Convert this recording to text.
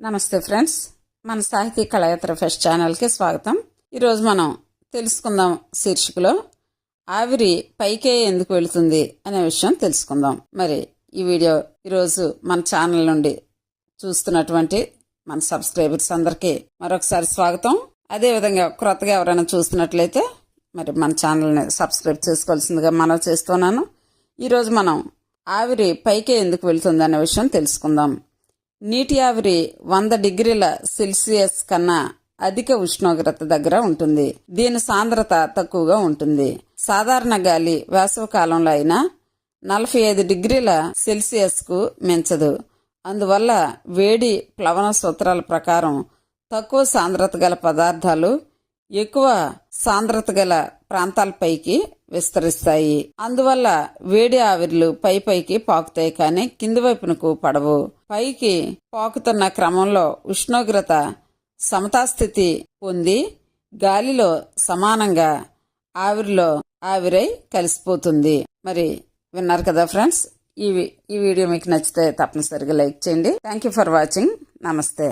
నమస్తే ఫ్రెండ్స్ మన సాహితీ కళయాత్ర ఫెస్ట్ ఛానల్కి స్వాగతం. ఈరోజు మనం తెలుసుకుందాం శీర్షికలో ఆవిరి పైకే ఎందుకు వెళుతుంది అనే విషయం తెలుసుకుందాం. మరి ఈ వీడియో ఈరోజు మన ఛానల్ నుండి చూస్తున్నటువంటి మన సబ్స్క్రైబర్స్ అందరికీ మరొకసారి స్వాగతం. అదేవిధంగా క్రొత్తగా ఎవరైనా చూస్తున్నట్లయితే మరి మన ఛానల్ని సబ్స్క్రైబ్ చేసుకోవాల్సిందిగా మనం చేస్తున్నాను. ఈరోజు మనం ఆవిరి పైకే ఎందుకు వెళుతుంది అనే విషయం తెలుసుకుందాం. నీటి ఆవిరి వంద డిగ్రీల సెల్సియస్ కన్నా అధిక ఉష్ణోగ్రత దగ్గర ఉంటుంది. దీని సాంద్రత తక్కువగా ఉంటుంది. సాధారణ గాలి వేసవకాలంలో అయినా నలభై ఐదు డిగ్రీల సెల్సియస్కు మించదు. అందువల్ల వేడి ప్లవన సూత్రాల ప్రకారం తక్కువ సాంద్రత గల పదార్థాలు ఎక్కువ సాంద్రత గల ప్రాంతాలపైకి విస్తరిస్తాయి. అందువల్ల వేడి ఆవిర్లు పై పైకి పాకుతాయి కానీ కింది వైపునకు పడవు. పైకి పాకుతున్న క్రమంలో ఉష్ణోగ్రత సమతాస్థితి పొంది గాలిలో సమానంగా ఆవిరిలో ఆవిరై కలిసిపోతుంది. మరి విన్నారు కదా ఫ్రెండ్స్? ఈ ఈ వీడియో మీకు నచ్చితే తప్పనిసరిగా లైక్ చేయండి. Thank you for watching. నమస్తే.